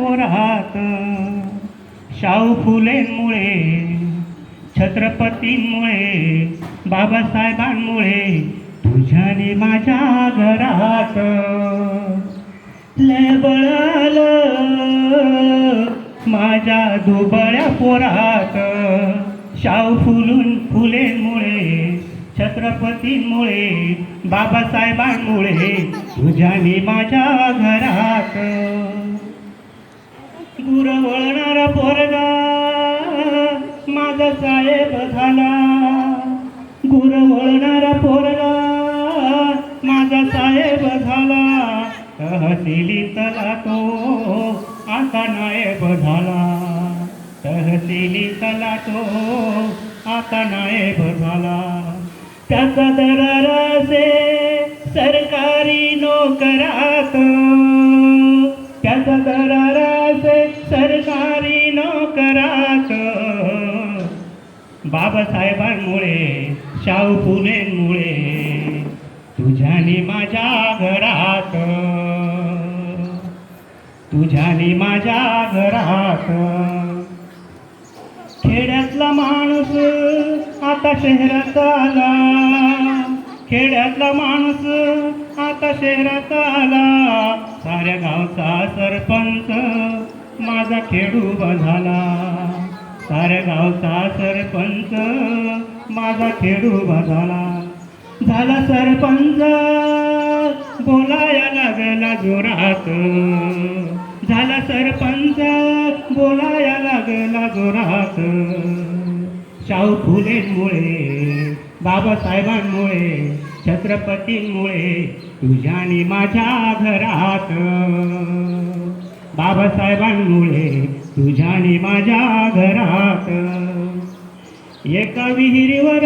पोरात शाहू फुलेंमुळे छत्रपतींमुळे बाबासाहेबांमुळे तुझ्याने माझ्या घरात लय बळाल. माझ्या दुबळ्या पोरात. शाहू फुलून फुलेंमुळे छत्रपतींमुळे बाबासाहेबांमुळे तुझ्याने माझ्या घरात तहसीलीतला तो आता नायब झाला तहसीलीतला तो आता नायब झाला त्याचा दरारासे सरकारी नोकरात त्याचा दरारासे सरकारी नोकरात बाबासाहेबांमुळे शाहू पुणेमुळे तुझ्याने माझ्या घरात तुझ्याने माझ्या घरात. खेड्यातला माणूस आता शहरात आला. खेड्यातला माणूस आता शहरात आला. साऱ्या गावचा सरपंच माझा खेडूबा झाला. साऱ्या गावचा सरपंच माझा खेडूबा झाला. झाला सरपंच. बोलाया लागला जोरात. झाला सरपंच बोलाया लागला जोरात. शाहू फुलेंमुळे बाबासाहेबांमुळे छत्रपतींमुळे तुझ्याने माझ्या घरात. बाबासाहेबांमुळे तुझ्याने माझ्या घरात. एका विहिरीवर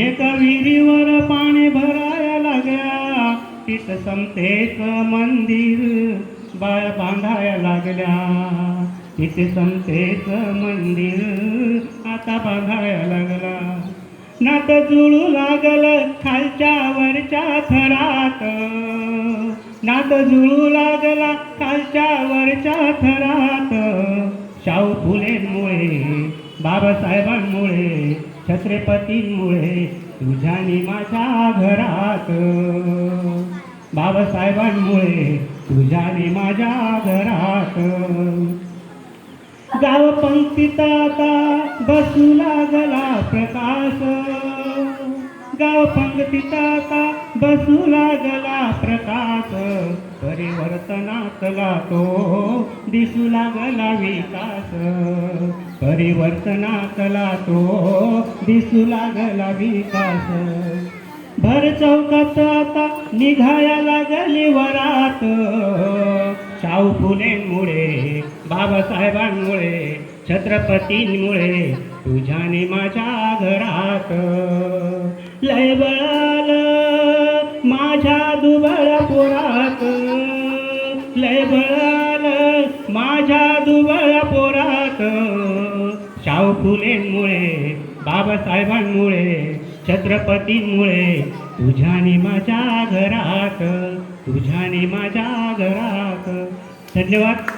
एक विहिरीवर पाणी भरायला लागल्या. तिथं समतेच मंदिर बाया बांधायला लागल्या. तिथे समतेच मंदिर आता बांधायला लागला. नात जुळू लागलं खालच्या वरच्या थरात. नात जुळू लागला खालच्या वरच्या थरात. शाहू फुलेमुळे बाबासाहेबांमुळे छत्रपतींमुळे तुझ्यानी माझ्या घरात. बाबासाहेबांमुळे तुझ्याने माझ्या घरात. गाव पंक्तीत आता बसू लागला प्रकाश. गाव पंक्तीत आता बसू लागला प्रकाश. परिवर्तनातला तो दिसू लागला विकास. परिवर्तनातला तो दिसू लागला विकास. भर चौकात आता निघाया लागली वरात. शाहू फुलेंमुळे बाबासाहेबांमुळे छत्रपतींमुळे तुझ्याने माझ्या घरात. लय बळाल माझ्या दुबळ पोरात लय बळाल माझ्या फुलेंमुळे बाबासाहेबांमुळे छत्रपतींमुळे तुझ्याने माझ्या घरात तुझ्याने माझ्या घरात. धन्यवाद.